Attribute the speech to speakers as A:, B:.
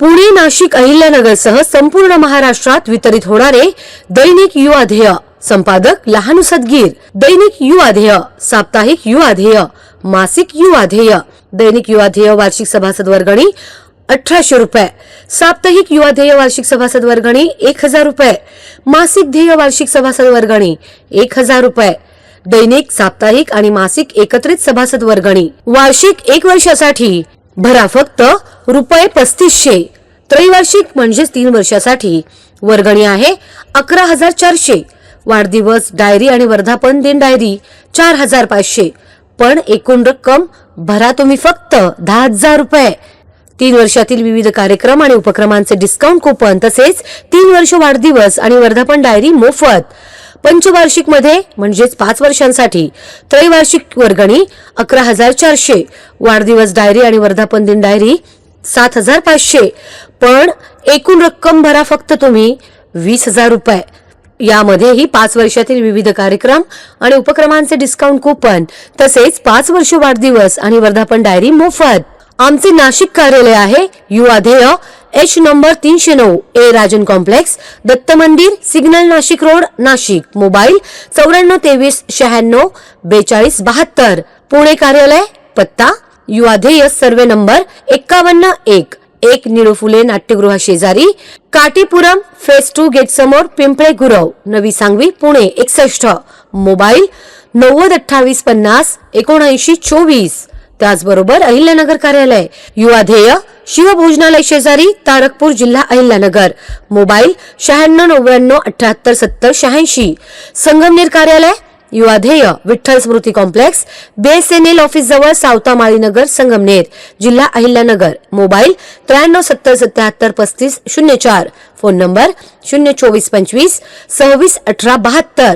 A: पुणे नाशिक अहिल्यानगरसह संपूर्ण महाराष्ट्रात वितरित होणारे दैनिक युवा ध्येय. संपादक लहानू सदगीर दैनिक युवा ध्येय साप्ताहिक युवा ध्येय मासिक युवा ध्येय. दैनिक युवा ध्येय वार्षिक सभासद वर्गणी अठराशे रुपये. साप्ताहिक युवा ध्येय वार्षिक सभासद वर्गणी एक हजार रुपये. मासिक ध्येय वार्षिक सभासद वर्गणी एक हजार रुपये. दैनिक साप्ताहिक आणि मासिक एकत्रित सभासद वर्गणी वार्षिक एक वर्षासाठी भरा फक्त रुपये पस्तीसशे. त्रैवार्षिक म्हणजेच तीन वर्षासाठी वर्गणी आहे. अकरा हजार चारशे. वाढदिवस डायरी आणि वर्धापन दिन डायरी चार हजार पाचशे. पण एकूण रक्कम भरा तुम्ही फक्त दहा हजार रुपये. तीन वर्षातील विविध कार्यक्रम आणि उपक्रमांचे डिस्काउंट कुपन तसेच तीन वर्ष वाढदिवस आणि वर्धापन डायरी मोफत. पंचवार्षिकमध्ये म्हणजेच पाच वर्षांसाठी त्रैवार्षिक वर्गणी अकरा हजार चारशे. वाढदिवस डायरी आणि वर्धापन दिन डायरी सात हजार पाचशे. पण एकूण रक्कम भरा फक्त तुम्ही वीस हजार रुपये. यामध्येही पाच वर्षातील विविध कार्यक्रम आणि उपक्रमांचे डिस्काउंट कुपन तसेच पाच वर्ष वाढदिवस आणि वर्धापन डायरी मोफत. आमचे नाशिक कार्यालय आहे युवा ध्येय एच नंबर तीनशे नऊ ए Rajan complex Datta Mandir signal Nashik road Nashik. Mobile चौऱ्याण्णव तेवीस शहाण्णव बेचाळीस बहात्तर. पुणे कार्यालय पत्ता युवाध्येय सर्वे नंबर एक्कावन्न एक. एक निळू फुले शेजारी. काटीपुरम फेस टू गेट समोर पिंपळे गुरव. नवी सांगवी पुणे एकसष्ट. मोबाईल नव्वद अठ्ठावीस पन्नास एकोणऐंशी चोवीस. त्याचबरोबर अहिल्यानगर कार्यालय. युवाध्येय शिवभोजनालय शेजारी तारकपूर जिल्हा अहिल्यानगर. मोबाईल शहाण्णव नव्याण्णव अठ्याहत्तर सत्तर शहाऐंशी. संगमनेर कार्यालय Yuvadhyey Vitthal Smruti complex BSNL office जवळ सावता माळीनगर संगमनेर जिल्हा अहिल्यानगर. मोबाईल त्र्याण्णव सत्तर सत्याहत्तर पस्तीस शून्य चार. फोन नंबर शून्य चोवीस पंचवीस सव्वीस अठरा बहात्तर.